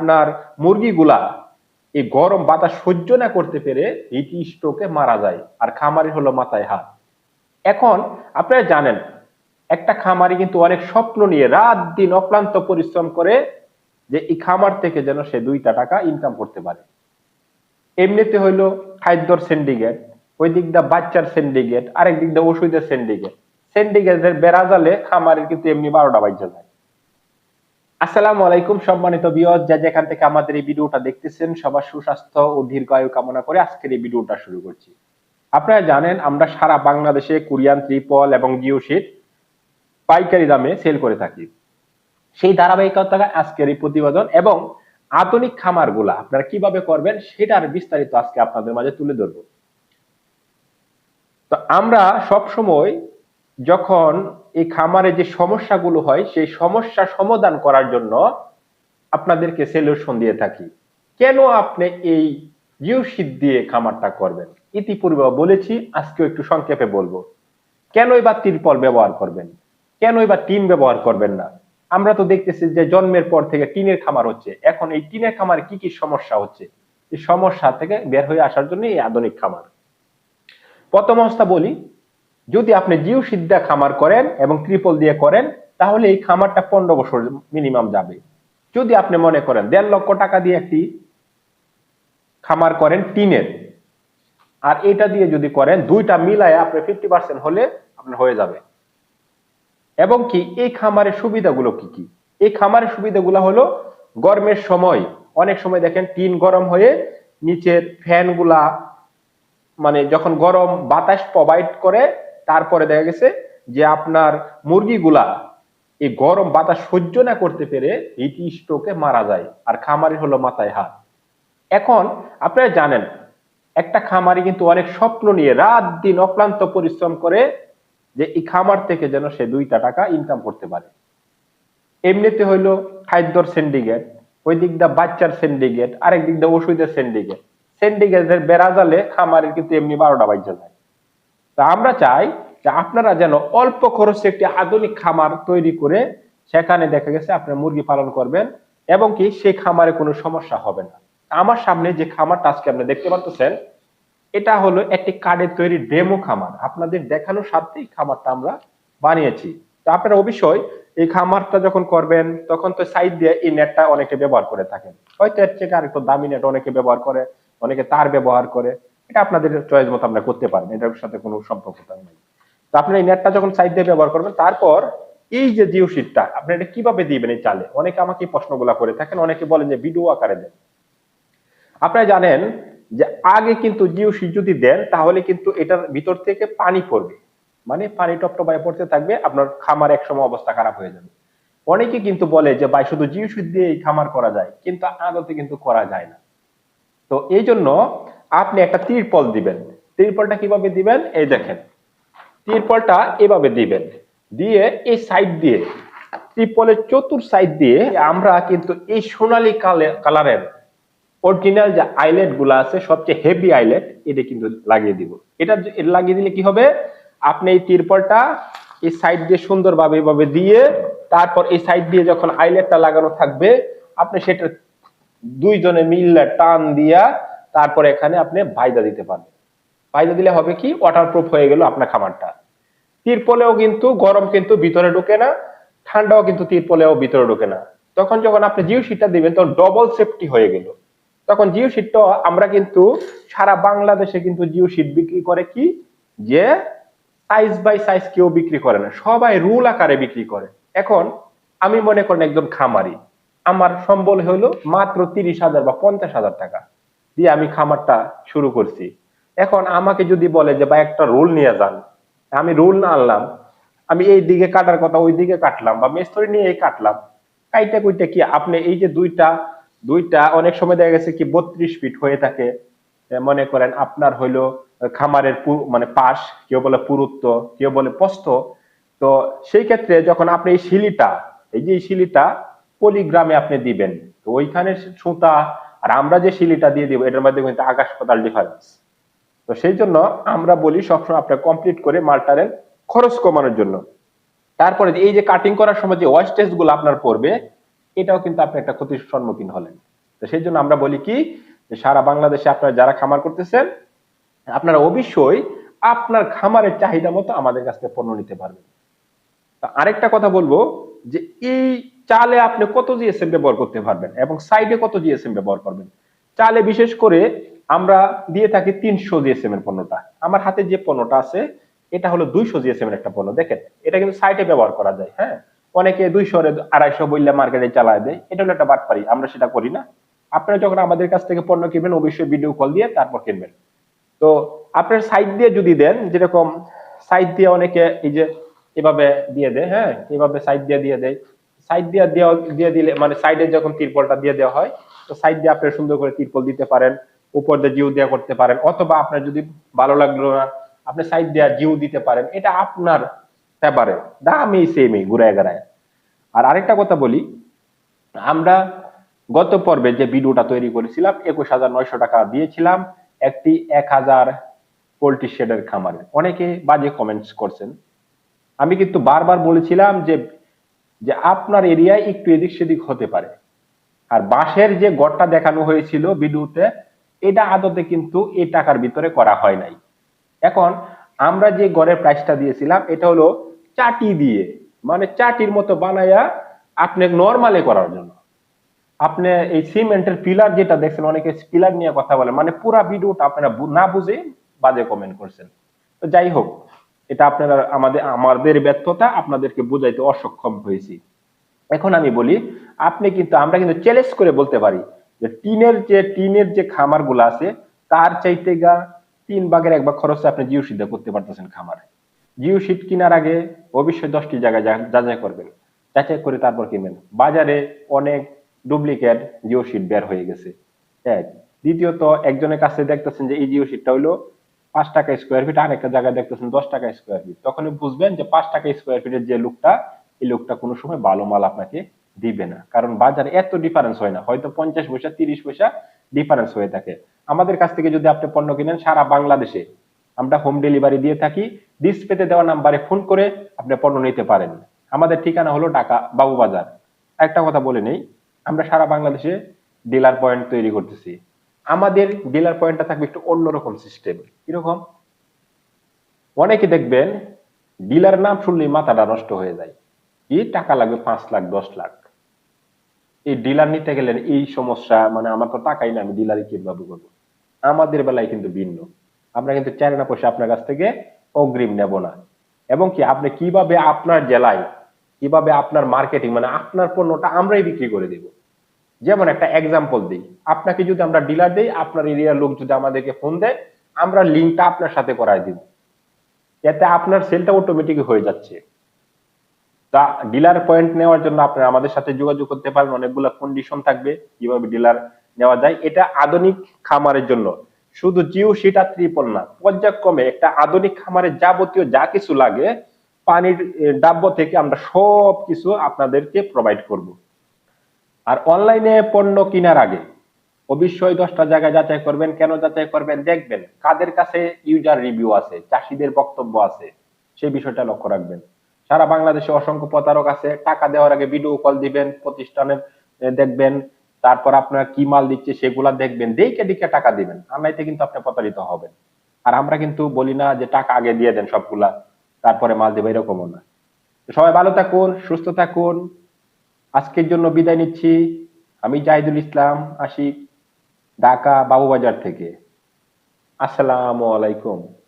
আপনার মুরগিগুলা এই গরম বাতাস সহ্য না করতে পেরে হিট স্ট্রোকে মারা যায় আর খামারি হলো মাথায় হাত। এখন আপনারা জানেন, একটা খামারি কিন্তু অনেক স্বপ্ন নিয়ে রাত দিন অক্লান্ত পরিশ্রম করে যে এই খামার থেকে যেন সে দুইটা টাকা ইনকাম করতে পারে। এমনিতে হইল খাদ্যর সিন্ডিকেট ওই দিক দা বাচ্চার সিন্ডিকেট আরেক দিক দা ওষুধের সিন্ডিকেট সিন্ডিকেটের বেড়া জালে খামারের কিন্তু এমনি বারোটা বাজ্য যায়। আসসালামু আলাইকুম সম্মানিত বিয়স যা যেখান থেকে আমাদের এই ভিডিওটা দেখতেছেন, সবার সুস্বাস্থ্য ও দীর্ঘায়ু কামনা করে আজকের এই ভিডিওটা শুরু করছি। আপনারা জানেন, আমরা সারা বাংলাদেশে কোরিয়ান, ত্রিপল এবং জিও শিট পাইকারি দামে সেল করে থাকি। সেই ধারাবাহিকতা আজকের এই প্রতিবেদন এবং আধুনিক খামারগুলা আপনারা কীভাবে করবেন সেটার বিস্তারিত আজকে আপনাদের মাঝে তুলে ধরব। তো আমরা সব সময় যখন এই খামারে যে সমস্যাগুলো হয়, সেই সমস্যা সমাধান করার জন্য আপনাদেরকে সলিউশন দিয়ে থাকি। কেন আপনি এই জিও শীত দিয়ে খামারটা করবেন? ইতিপূর্বে বলেছি, আজকেও একটু সংক্ষেপে বলব। কেনই বা তিরপল ব্যবহার করবেন? কেনই বা টিন ব্যবহার করবেন না? আমরা তো দেখতেছি যে জন্মের পর থেকে টিনের খামার হচ্ছে। এখন এই টিনের খামারে কি কি সমস্যা হচ্ছে? এই সমস্যা থেকে বের হয়ে আসার জন্য এই আধুনিক খামার। প্রথম অবস্থা বলি যদি আপনি জিও সিদ্ধা খামার করেন এবং ত্রিপল দিয়ে করেন, তাহলে এই খামারটা পনেরো বছর মিনিমাম যাবে। যদি আপনি মনে করেন দেড় লক্ষ টাকা দিয়ে একটি খামার করেন টিনের, আর এটা দিয়ে যদি করেন, দুইটা মিলায় আপনি ফিফটি পার্সেন্ট হলে আপনার হয়ে যাবে। এবং কি, এই খামারের সুবিধাগুলো কি কি? এই খামারের সুবিধাগুলো হলো গরমের সময়, অনেক সময় দেখেন টিন গরম হয়ে নিচের ফ্যানগুলা মানে যখন গরম বাতাস প্রোভাইড করে তারপরে দেখা গেছে যে আপনার মুরগিগুলা এই গরম বাতাস সহ্য না করতে পেরে হিট স্ট্রোকে মারা যায় আর খামারি হলো মাথায় হাত। এখন আপনারা জানেন, একটা খামারি কিন্তু অনেক স্বপ্ন নিয়ে রাত দিন অক্লান্ত পরিশ্রম করে যে এই খামার থেকে যেন সে দুইটা টাকা ইনকাম করতে পারে। এমনিতে হইল খাদ্যর সিন্ডিকেট ওই দিক দা বাচ্চার সিন্ডিকেট আরেক দিক দা ওষুধের সিন্ডিকেট সিন্ডিকেটের বেড়া জালে খামারের কিন্তু এমনি বারোটা বাজ্য যায়। তা আমরা চাই যে আপনারা যেন অল্প খরচে একটি আধুনিক খামার তৈরি করে সেখানে দেখা গেছে আপনার মুরগি পালন করবেন এবং কি সেই খামারে কোনো সমস্যা হবে না। আমার সামনে যে খামারটা আজকে আপনি দেখতে পাচ্ছেন এটা হলো একটি কার্ডের তৈরি ডেমো খামার। আপনাদের দেখানোর এই খামারটা আমরা বানিয়েছি। তো আপনারা অবশ্যই এই খামারটা যখন করবেন, তখন তো সাইড দিয়ে এই নেটটা অনেকে ব্যবহার করে থাকেন। হয়তো এর থেকে আরেকটু দামি নেট অনেকে ব্যবহার করে, অনেকে তার ব্যবহার করে। এটা আপনাদের চয়েস মতো আপনারা করতে পারেন এটার সাথে কোনো সম্পর্ক নেই। তো আপনি এই নেটটা যখন সাইড দিয়ে ব্যবহার করবেন, তারপর এই যে জিও শিটটা আপনি এটা কীভাবে দিবেন এই চালে? অনেকে আমাকে প্রশ্নগুলা করে থাকেন, অনেকে বলেন যে ভিডিও আকারে দেন। আপনারা জানেন যে আগে কিন্তু জিও শিট যদি দেন, তাহলে কিন্তু এটার ভিতর থেকে পানি পড়বে। মানে পানি টপটপায় পড়তে থাকবে, আপনার খামার এক সময় অবস্থা খারাপ হয়ে যাবে। অনেকে কিন্তু বলে যে, ভাই, শুধু জিও শিট দিয়ে খামার করা যায়। কিন্তু আদতে কিন্তু করা যায় না। তো এই জন্য আপনি একটা তিরপল দিবেন। তিরপলটা কীভাবে দিবেন? এই দেখেন। তিরপলটা এভাবে দিবেন। দিয়ে এই সাইড দিয়ে, ত্রিপলের চতুর সাইড দিয়ে আমরা কিন্তু এই সোনালী কালারের অরিজিনাল যে আইলেটগুলো আছে, সবচেয়ে হেভি আইলেট এটা কিন্তু লাগিয়ে দিব। এটা লাগিয়ে দিলে কি হবে? আপনি এই তিরপলটা এই সাইড দিয়ে সুন্দরভাবে এভাবে দিয়ে, তারপর এই সাইড দিয়ে যখন আইলেটটা লাগানো থাকবে, আপনি সেটা দুইজনে মিললে টান দিয়া তারপর এখানে আপনি ভাইদা দিতে পারবেন। ভাইদা দিলে হবে কি? ওয়াটারপ্রুফ হয়ে গেল আপনার খামারটা। তিরপলেও কিন্তু গরম কিন্তু ভিতরে ঢুকে না, ঠান্ডাও কিন্তু তিরপলেও ভিতরে ঢুকে না। তখন যখন আপনি জিও শিটটা দিবেন, তখন ডবল সেফটি হয়ে গেল। তখন জিও শিটটা আমরা কিন্তু সারা বাংলাদেশে কিন্তু জিও শিট বিক্রি করে কি? যে সাইজ বাই সাইজ কেউ বিক্রি করে না। সবাই রুল আকারে বিক্রি করে। এখন আমি মনে করেন একজন খামারি, আমার সম্বল হলো মাত্র তিরিশ হাজার বা পঞ্চাশ হাজার টাকা। দিয়ে আমি খামারটা শুরু করছি। এখন আমাকে যদি বলে যে বা একটা রোল নিয়ে যান। আমি রোল না আনলাম। আমি এই দিকে কাটার কথা ওই দিকে কাটলাম বা মেস্তরি নিয়ে এই কাটলাম। কাইটা কুইটা কি, আপনি এই যে দুইটা দুইটা অনেক সময় দেখা গেছে কি, বত্রিশ ফিট হয়ে থাকে। মনে করেন আপনার হইল খামারের মানে পাশ, কেউ বলে পুরুত্ব, কেউ বলে পস্ত। তো সেই ক্ষেত্রে যখন আপনি এই শিলিটা, এই যে শিলিটা পলিগ্রামে আপনি দিবেন, তো ওইখানে সুতা আর আমরা যে শিলিটা দিয়ে দিব, এটার মধ্যে কিন্তু আকাশ পাতাল ডিফারেন্স তো সেই জন্য আমরা বলি সবসময় আপনার কমপ্লিট করে মালটারের খরচ কমানোর জন্য। তারপরে এই যে কাটিং করার সময় যে ওয়েস্টেজগুলো আপনার পড়বে, এটাও কিন্তু আপনি একটা ক্ষতির সম্মুখীন হলেন। তো সেই জন্য আমরা বলি কি সারা বাংলাদেশে আপনারা যারা খামার করতেছেন, আপনারা অবশ্যই আপনার খামারের চাহিদা মতো আমাদের কাছ থেকে পণ্য নিতে পারবেন। আরেকটা কথা বলব, যে এই চালে আপনি কত জিএসএম ব্যবহার করতে পারবেন এবং সাইডে কত জিএসএম ব্যবহার করবেন? চালে বিশেষ করে আমরা দিয়ে থাকি তিনশো জিএসএম এর পণ্যটা। আমার হাতে যে পণ্যটা আছে, এটা হলো দুইশো জিএসএম এর একটা পণ্য। দেখেন, এটা কিন্তু সাইডে ব্যবহার করা যায় হ্যাঁ? অনেকে দুইশো আড়াইশো বললে মার্কেটে চালায় দেয়। এটা হলো একটা বাটপারি, আমরা সেটা করি না। আপনারা যখন আমাদের কাছ থেকে পণ্য কিনবেন, অবশ্যই ভিডিও কল দিয়ে তারপর কিনবেন। তো আপনার সাইড দিয়ে যদি দেন, যেরকম সাইড দিয়ে অনেকে এই যে এভাবে দিয়ে দেয় হ্যাঁ? এভাবে সাইড দিয়ে দিয়ে দেয়। সাইড দিয়ে দেওয়া, দিয়ে দিলে মানে সাইডে যখন তিরপলটা দিয়ে দেওয়া হয়, তো সাইড দিয়ে আপনি সুন্দর করে তিরপল দিতে পারেন, উপর দিয়ে জিও দেওয়া করতে পারেন, অথবা আপনার যদি ভালো লাগল না, আপনি সাইড দিয়ে জিও দিতে পারেন, এটা আপনার ব্যাপারে দামই সেমই ঘুরায় গড়ায় আর আরেকটা কথা বলি, আমরা গত পর্বে যে ভিডিওটা তৈরি করেছিলাম, একুশ হাজার নয়শো টাকা দিয়েছিলাম একটি এক হাজার পোল্ট্রি শেডের খামারে। অনেকে বাজে কমেন্টস করছেন। আমি কিন্তু বারবার বলেছিলাম যে যে আপনার এরিয়ায় একটু এদিক সেদিক হতে পারে। আর বাঁশের যে গড়টা দেখানো হয়েছিল ভিডিওতে এটা আদতে কিন্তু এই টাকার ভিতরে করা হয় নাই। এখন আমরা যে গড়ের প্রাইসটা দিয়েছিলাম, এটা হলো চাটি দিয়ে। মানে চাটির মতো বানায়া আপনি নর্মালে করার জন্য। আপনি এই সিমেন্টের পিলার যেটা দেখছেন, অনেকে পিলার নিয়ে কথা বলে মানে পুরা ভিডিওটা আপনারা না বুঝে বাজে কমেন্ট করছেন। তো যাই হোক এটা আপনারা আমাদের আমাদের ব্যর্থতা আপনাদেরকে বুঝাইতে অসক্ষম হয়েছি। এখন আমি বলি, আপনি কিন্তু, আমরা কিন্তু চ্যালেঞ্জ করে বলতে পারি যে টিনের যে টিনের যে খামারগুলো আছে, তার চাইতে গা তিন ভাগের এক ভাগ খরচে আপনি জিও সিদ্ধ করতে পারতেছেন খামারে। জিও শীট কেনার আগে অবশ্যই দশটি জায়গায় যাচাই করবেন। যাচাই করে তারপর কিনবেন। বাজারে অনেক ডুপ্লিকেট জিও শীট বের হয়ে গেছে। এক দ্বিতীয়ত একজনের কাছে দেখতেছেন যে এই জিও শীটটা হলো পাঁচ টাকা স্কোয়ার ফিট আর একটা জায়গায় দেখতেছেন দশ টাকা স্কোয়ার ফিট তখনই বুঝবেন যে পাঁচ টাকা স্কোয়ার ফিটের যে লোকটা, এই লোকটা কোনো সময় ভালো মাল আপনাকে দিবে না। কারণ বাজারে এত ডিফারেন্স হয় না। হয়তো পঞ্চাশ পয়সা, তিরিশ পয়সা ডিফারেন্স হয়ে থাকে। আমাদের কাছ থেকে যদি আপনি পণ্য কিনেন সারা বাংলাদেশে, আমরা হোম ডেলিভারি দিয়ে থাকি ডিসপ্লেতে দেওয়া নাম্বারে ফোন করে আপনি পণ্য নিতে পারেন। আমাদের ঠিকানা হলো ঢাকা বাবুবাজার। একটা কথা বলে নেই, আমরা সারা বাংলাদেশে ডিলার পয়েন্ট তৈরি করতেছি। আমাদের ডিলার পয়েন্টটা থাকবে একটু অন্যরকম সিস্টেম কীরকম? অনেকে দেখবেন ডিলার নাম শুনলেই মাথাটা নষ্ট হয়ে যায়। কি টাকা লাগবে? পাঁচ লাখ, দশ লাখ। এই ডিলার নিতে গেলেন এই সমস্যা মানে আমার তো টাকাই না, আমি ডিলারই কীভাবে করব? আমাদের বেলায় কিন্তু ভিন্ন। আমরা কিন্তু চাই না পয়সা আপনার কাছ থেকে অগ্রিম নেব না। এবং কি, আপনি কীভাবে আপনার জেলায়, কীভাবে আপনার মার্কেটিং মানে আপনার পণ্যটা আমরাই বিক্রি করে দেব। যেমন একটা এক্সাম্পল দিই। আপনাকে যদি আমরা ডিলার দেই, আপনার এরিয়ার লোক যদি আমাদেরকে ফোন দেয়, আমরা লিঙ্কটা আপনার সাথে করায় দিব। এতে আপনার সেলটা অটোমেটিক হয়ে যাচ্ছে। তা ডিলার পয়েন্ট নেওয়ার জন্য আপনারা আমাদের সাথে যোগাযোগ করতে পারেন, অনেকগুলো কন্ডিশন থাকবে কীভাবে ডিলার নেওয়া যায়। এটা আধুনিক খামারের জন্য। শুধু জিও সেটা ত্রিপল না, পর্যায়ক্রমে একটা আধুনিক খামারের যাবতীয় যা কিছু লাগে, পানির ডাব্য থেকে আমরা সব কিছু আপনাদেরকে প্রোভাইড করব। আর অনলাইনে পণ্য কেনার আগে অবশ্যই দশটা জায়গায় যাচাই করবেন, কেন যাচাই করবেন, দেখবেন কাদের কাছে ইউজার রিভিউ আছে, চাষিদের বক্তব্য আছে, সেই বিষয়টা লক্ষ্য রাখবেন। সারা বাংলাদেশে অসংখ্য প্রতারক আছে, টাকা দেওয়ার আগে ভিডিও কল দিবেন, প্রতিষ্ঠানের দেখবেন, তারপর আপনার কি মাল দিচ্ছে সেগুলা দেখবেন, দেখে দেখে টাকা দিবেন, আর নাইতে কিন্তু আপনি প্রতারিত হবেন। আর আমরা কিন্তু বলি না যে টাকা আগে দিয়ে দেন সবগুলা, তারপরে মাল দেবে এরকমও না। সবাই ভালো থাকুন, সুস্থ থাকুন আজকের জন্য বিদায় নিচ্ছি। আমি জাহিদুল ইসলাম আশিক ঢাকা বাবুবাজার থেকে। আসসালামু আলাইকুম।